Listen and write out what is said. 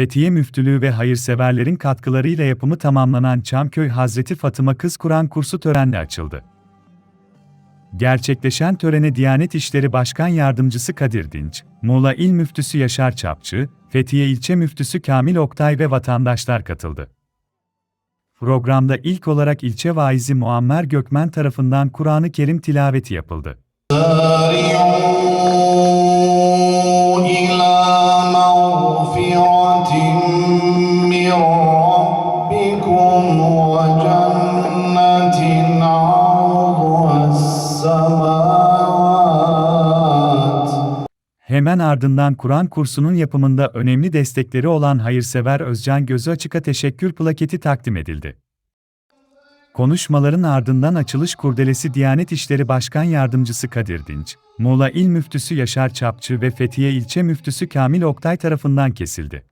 Fethiye Müftülüğü ve hayırseverlerin katkılarıyla yapımı tamamlanan Çamköy Hazreti Fatıma Kız Kur'an kursu törenle açıldı. Gerçekleşen törene Diyanet İşleri Başkan Yardımcısı Kadir Dinç, Muğla İl Müftüsü Yaşar Çapçı, Fethiye İlçe Müftüsü Kamil Oktay ve vatandaşlar katıldı. Programda ilk olarak ilçe vaizi Muammer Gökmen tarafından Kur'an-ı Kerim tilaveti yapıldı. Hemen ardından Kur'an kursunun yapımında önemli destekleri olan hayırsever Özcan Gözü Açık'a teşekkür plaketi takdim edildi. Konuşmaların ardından açılış kurdelesi Diyanet İşleri Başkan Yardımcısı Kadir Dinç, Muğla İl Müftüsü Yaşar Çapçı ve Fethiye İlçe Müftüsü Kamil Oktay tarafından kesildi.